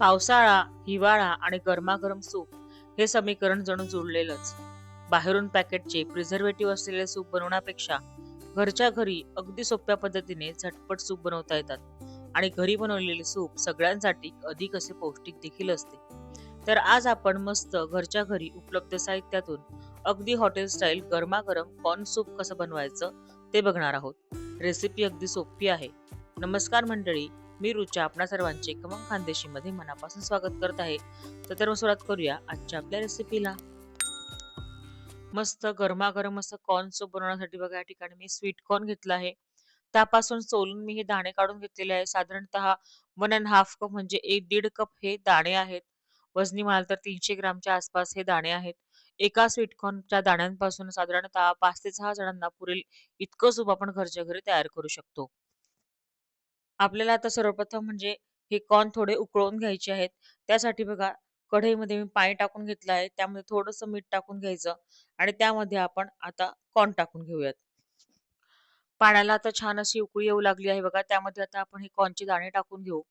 पावसाळा, हिवाळा आणि गरमागरम सूप हे समीकरण जणू जुळलेलंच. बाहेरून पॅकेटचे प्रिझर्वेटिव्ह असलेले सूप बनवण्यापेक्षा घरच्या घरी अगदी सोप्या पद्धतीने झटपट सूप बनवता येतात आणि घरी बनवलेले सूप सगळ्यांसाठी अधिक असे पौष्टिक देखील असते. तर आज आपण मस्त घरच्या घरी उपलब्ध साहित्यातून अगदी हॉटेल स्टाईल गरमागरम कॉर्न सूप कसं बनवायचं ते बघणार आहोत. रेसिपी अगदी सोपी आहे. नमस्कार मंडळी, मी रुचा आपणा सर्वांचे खमंग खानदेशीमध्ये मनापासून स्वागत करत आहे. तर तर मग सुरुवात करूया आजच्या आपल्या रेसिपीला. मस्त गरमागरम असं कॉर्न सूप बनवण्यासाठी बघा या ठिकाणी मी स्वीट कॉर्न घेतला आहे. त्यापासून सोलून मी हे दाणे काढून घेतलेले आहे. साधारणतः वन अँड हाफ कप म्हणजे एक दीड कप हे दाणे आहेत. वजनी म्हणाल तर तीनशे ग्रामच्या आसपास हे दाणे आहेत. एका स्वीटकॉर्नच्या दाण्यांपासून साधारणतः पाच ते सहा जणांना पुरेल इतकं सूप आपण घरच्या घरी तयार करू शकतो. आपल्याला आता सर्वप्रथम म्हणजे हे कॉर्न थोडे उकळून घ्यायचे आहेत. त्यासाठी बघा कढईमध्ये मी पाणी टाकून घेतलं आहे. त्यामध्ये थोडंसं मीठ टाकून घ्यायचं आणि त्यामध्ये आपण आता कॉर्न टाकून घेऊयात. पाण्याला आता छान अशी उकळी येऊ लागली आहे बघा. त्यामध्ये आता आपण हे कॉर्नचे दाणे टाकून घेऊ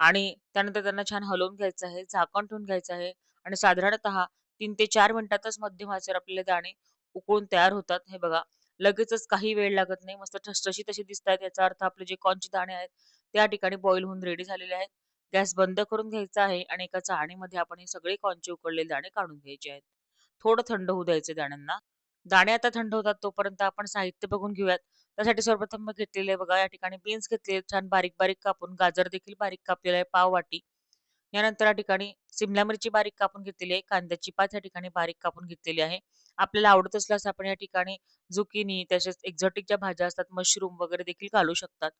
आणि त्यानंतर त्यांना छान हलवून घ्यायचं आहे. झाकण ठेवून घ्यायचं आहे आणि साधारणतः तीन ते चार मिनिटातच मध्यम आचेवर आपले दाणे उकळून तयार होतात. हे बघा लगेचच काही वेळ लागत नाही. मस्त ठसठशी तशी दिसत आहेत याचा अर्थ आपले जे कॉर्नचे दाणे आहेत त्या ठिकाणी बॉईल होऊन रेडी झालेले आहेत. गॅस बंद करून घ्यायचा आहे आणि एका चाळणीमध्ये आपण हे सगळे कॉर्नचे उकळलेले दाणे काढून घ्यायचे आहेत. थोडं थंड होऊ द्यायचे दाण्यांना. दाणे आता थंड होतात तोपर्यंत आपण साहित्य बघून घेऊयात. त्यासाठी सर्वप्रथम घेतलेले बघा या ठिकाणी बीन्स घेतले छान बारीक-बारीक कापून, गाजर देखील बारीक कापलेला आहे पाव वाटी. यानंतर या ठिकाणी सिमला मिरची बारीक कापून घेतलेली आहे. कांद्याची पात या ठिकाणी बारीक कापून घेतलेली आहे. आपल्याला आवडत असल्यास आपण या ठिकाणी झुकिनी तसेच एक्झॉटिक ज्या भाज्या असतात मशरूम वगैरे देखील घालू शकतात.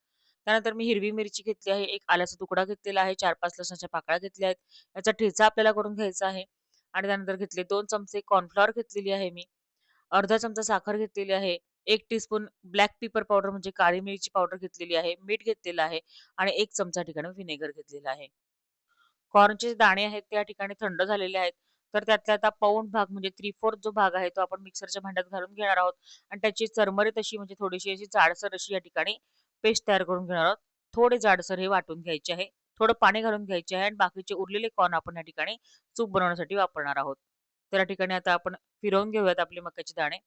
त्यानंतर मी हिरवी मिरची घेतली आहे. एक आल्याचा तुकडा घेतलेला आहे. 4-5 लसणाच्या पाकळ्या घेतल्या आहेत. याचा ठेचा आपल्याला करून घ्यायचा आहे आणि त्यानंतर घेतले दोन चमचे कॉर्नफ्लॉवर घेतलेली आहे मी. अर्धा चमचा साखर घेतलेली आहे. एक टीस्पून ब्लॅक पेपर पावडर म्हणजे काळी मिरची पावडर घेतलेली आहे. मीठ घेतलेलं आहे आणि एक चमचा ठिकाणी व्हिनेगर घेतलेला आहे. कॉर्नचे दाणे आहेत त्या ठिकाणी थंड झालेले आहेत. तर त्यातला आता पौंड भाग म्हणजे 3/4 जो भाग आहे तो आपण मिक्सरच्या भांड्यात घालून घेणार आहोत आणि त्याची चरमरीत अशी म्हणजे थोडीशी अशी जाडसर अशी या ठिकाणी पेस्ट तयार करून घेणार आहोत. थोडे जाडसर हे वाटून घ्यायचे आहे. थोडं पाणी घालून घ्यायचे आहे आणि बाकीचे उरलेले कॉर्न आपण या ठिकाणी सूप बनवण्यासाठी वापरणार आहोत. तर या ठिकाणी आता आपण फिरवून घेऊयात आपले मक्याचे दाणे.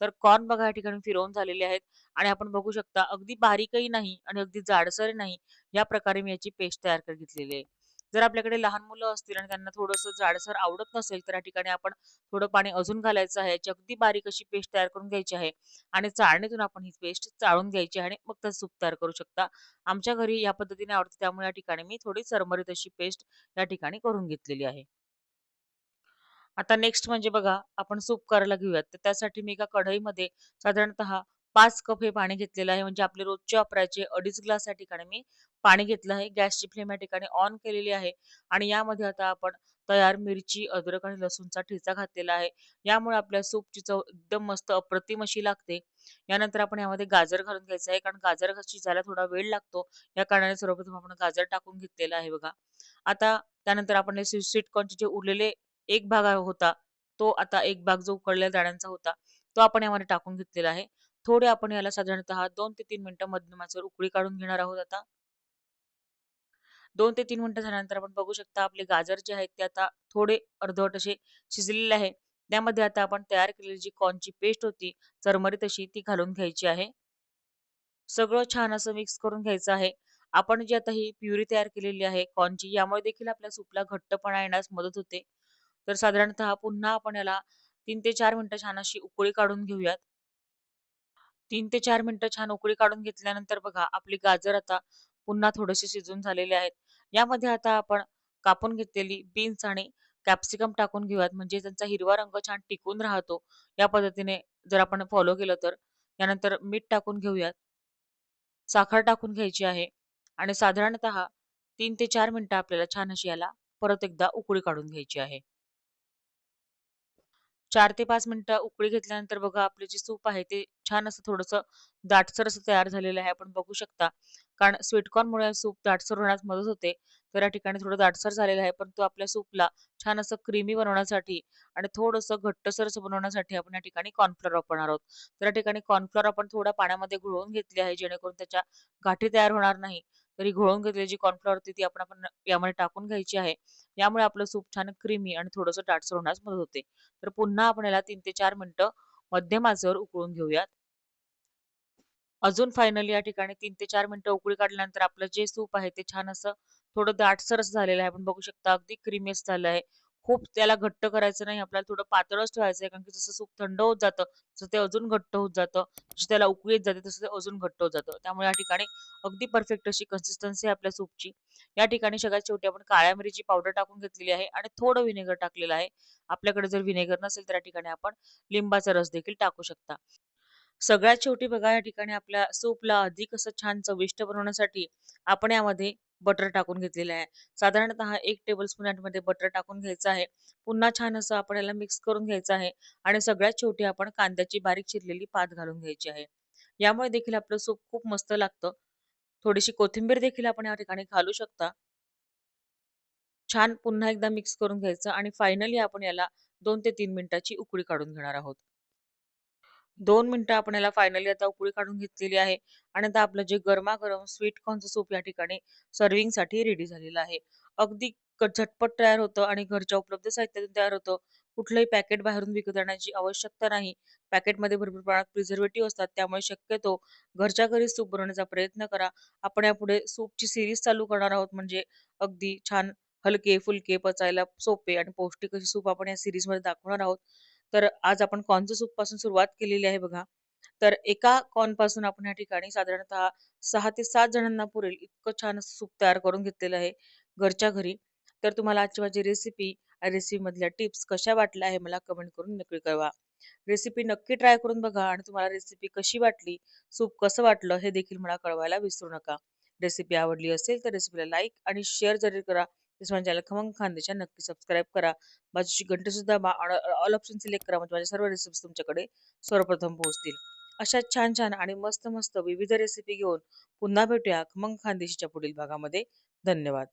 तर कॉर्न बघा या ठिकाणी फिरवून झालेले आहेत आणि आपण बघू शकता अगदी बारीकही नाही आणि अगदी जाडसर नाही. या प्रकारे मी याची पेस्ट तयार करून घेतलेली आहे. जर आपल्याकडे लहान मुलं असतील आणि त्यांना थोडंसं जाडसर आवडत नसेल तर या ठिकाणी आपण थोडं पाणी अजून घालायचं आहे. याची अगदी बारीक अशी पेस्ट तयार करून घ्यायची आहे आणि चाळणीतून आपण ही पेस्ट चाळून घ्यायची आहे आणि मग त्याचं सूप तयार करू शकता. आमच्या घरी या पद्धतीने आवडते त्यामुळे या ठिकाणी मी थोडी चरमरीत अशी पेस्ट या ठिकाणी करून घेतलेली आहे. आता नेक्स्ट म्हणजे बघा आपण सूप करायला घेऊयात. तर त्यासाठी मी एका कढईमध्ये साधारणतः पाच कप हे पाणी घेतलेलं आहे. म्हणजे आपले रोजचे वापरायचे 2.5 ग्लास या ठिकाणी मी पाणी घेतलं आहे. गॅसची फ्लेम या ठिकाणी ऑन केलेली आहे आणि यामध्ये आता आपण तयार मिरची, अद्रक आणि लसूणचा ठेचा घातलेला आहे. यामुळे आपल्या सूपची चव एकदम मस्त अप्रतिम अशी लागते. यानंतर आपण यामध्ये गाजर घालून घ्यायचं आहे कारण गाजर शिजायला थोडा वेळ लागतो. या कारणाने सर्वप्रथम आपण गाजर टाकून घेतलेला आहे बघा. आता त्यानंतर आपण हे स्वीट कॉर्नचे जे उरलेले एक भाग होता, तो आता एक भाग जो उकळलेल्या दाण्यांचा होता, तो आपण यामध्ये टाकून घेतलेला आहे. थोडे आपण याला साधारणतः दोन ते तीन मिनिटं मध्यम उकळी काढून घेणार आहोत आता. दोन ते तीन मिनिटं झाल्यानंतर आपण बघू शकता आपले गाजर जे आहेत ते आता थोडे अर्धवट असे शिजलेले आहे. त्यामध्ये आता आपण तयार केलेली जी कॉर्नची पेस्ट होती चरमरी तशी ती घालून घ्यायची आहे. सगळं छान असं मिक्स करून घ्यायचं आहे. आपण जी आता ही प्युरी तयार केलेली आहे कॉर्नची यामुळे देखील आपल्या सूपला घट्टपणा येण्यास मदत होते. तर साधारणतः पुन्हा आपण याला तीन ते चार मिनिटं छान अशी उकळी काढून घेऊयात. तीन ते चार मिनिटं छान उकळी काढून घेतल्यानंतर बघा आपली गाजर आता पुन्हा थोडेसे शिजून झालेले आहेत. यामध्ये आता आपण कापून घेतलेली बीन्स आणि कॅप्सिकम टाकून घेऊयात. म्हणजे त्यांचा हिरवा रंग छान टिकून राहतो. या पद्धतीने जर आपण फॉलो केलं तर. यानंतर मीठ टाकून घेऊयात. साखर टाकून घ्यायची आहे आणि साधारणतः तीन ते चार मिनिटं आपल्याला छान अशी याला परत एकदा उकळी काढून घ्यायची आहे. चार ते पाच मिनिटं उकळी घेतल्यानंतर बघा आपले जे सूप आहे ते छान असं थोडंसं दाटसर असं तयार झालेलं आहे. आपण बघू शकता. कारण स्वीट कॉर्नमुळे सूप दाटसर होण्यास मदत होते. तर या ठिकाणी थोडं दाटसर झालेलं आहे. पण तो आपल्या सूपला छान असं क्रीमी बनवण्यासाठी आणि थोडंसं घट्टसर असं बनवण्यासाठी आपण या ठिकाणी कॉर्नफ्लोअर वापरणार आहोत. तर या ठिकाणी कॉर्नफ्लोअर आपण थोड्या पाण्यामध्ये घोळवून घेतले आहे जेणेकरून त्याच्या गाठी तयार होणार नाही. तरी घोळून घेतलेली जी कॉर्नफ्लॉवर होती ती आपण आपण यामध्ये टाकून घ्यायची आहे. यामुळे आपलं सूप छान क्रीमी आणि थोडंसं दाटसर होण्यास मदत होते. तर पुन्हा आपण याला तीन ते चार मिनिटं मध्यम आचेवर उकळून घेऊयात. अजून फायनली या ठिकाणी तीन ते चार मिनिटं उकळी काढल्यानंतर आपलं जे सूप आहे ते छान असं थोडं दाटसर झालेलं आहे. आपण बघू शकता अगदी क्रीमी झालं आहे. खूप त्याला घट्ट करायचं नाही. आपल्याला थोडं पातळच ठेवायचं आहे. कारण की जसं सूप थंड होत जातं, तसं ते अजून घट्ट होत जातं. जसं त्याला उकळी येत जाते, तसं ते अजून घट्ट होत जातं. त्यामुळे या ठिकाणी अगदी परफेक्ट अशी कन्सिस्टन्सी आहे आपल्या सूपची. या ठिकाणी सगळ्यात शेवटी आपण काळ्या मिरीची पावडर टाकून घेतलेली आहे आणि थोडं व्हिनेगर टाकलेलं आहे. आपल्याकडे जर व्हिनेगर नसेल तर या ठिकाणी आपण लिंबाचा रस देखील टाकू शकता. सगळ्यात शेवटी बघा या ठिकाणी आपल्या सूपला अधिक असं छान चविष्ट बनवण्यासाठी आपण यामध्ये बटर टाकून घेतलेलं आहे. साधारणतः 1 टेबलस्पून यामध्ये बटर टाकून घ्यायचं आहे. पुन्हा छान असं आपण याला मिक्स करून घ्यायचं आहे आणि सगळ्यात शेवटी आपण कांद्याची बारीक चिरलेली पात घालून घ्यायची आहे. यामुळे देखील आपलं सूप खूप मस्त लागतं. थोडीशी कोथिंबीर देखील आपण या ठिकाणी घालू शकता. छान पुन्हा एकदा मिक्स करून घ्यायचं आणि फायनली आपण याला दोन ते तीन मिनिटाची उकळी काढून घेणार आहोत. दोन मिनिटं आपण याला फायनली आता उकळी काढून घेतलेली आहे आणि आता आपलं जे गरमागरम स्वीट कॉर्नचं सूप या ठिकाणी सर्व्हिंगसाठी रेडी झालेलं आहे. अगदी झटपट तयार होतं आणि घरच्या उपलब्ध साहित्यातून तयार होतं. कुठलंही पॅकेट बाहेरून विकत आणण्याची आवश्यकता नाही. पॅकेटमध्ये भरपूर प्रमाणात प्रिझर्वेटिव्ह असतात. त्यामुळे शक्यतो घरच्या घरी सूप बनवण्याचा प्रयत्न करा. आपण यापुढे सूपची सीरीज चालू करणार आहोत. म्हणजे अगदी छान हलके-फुलके, पचायला सोपे आणि पौष्टिक असे सूप आपण या सीरीजमध्ये दाखवणार आहोत. तर आज आपण कॉर्नच्या सूपपासून सुरुवात केलेली आहे बघा. तर एका कॉर्नपासून आपण या ठिकाणी साधारणतः सहा ते सात जणांना पुरेल इतकं छान सूप तयार करून घेतलेलं आहे घरच्या घरी. तर तुम्हाला आजची माझी रेसिपी रेसिपी मधल्या टिप्स कशा वाटल्या हे मला कमेंट करून नक्की कळवा. रेसिपी नक्की ट्राय करून बघा आणि तुम्हाला रेसिपी कशी वाटली, सूप कसं वाटलं हे देखील मला कळवायला विसरू नका. रेसिपी आवडली असेल तर रेसिपीला लाईक आणि शेअर जरी करा. तसंच माझ्या चॅनल खमंग खानदेशा नक्की सबस्क्राईब करा. बाजूची घंटी सुद्धा ऑल ऑल ऑप्शन सिलेक्ट करा म्हणजे माझ्या सर्व रेसिपीज तुमच्याकडे सर्वप्रथम पोहोचतील. अशा छान-छान आणि मस्त-मस्त विविध रेसिपी घेऊन पुन्हा भेटूया खमंग खानदेशीच्या पुढील भागामध्ये. धन्यवाद.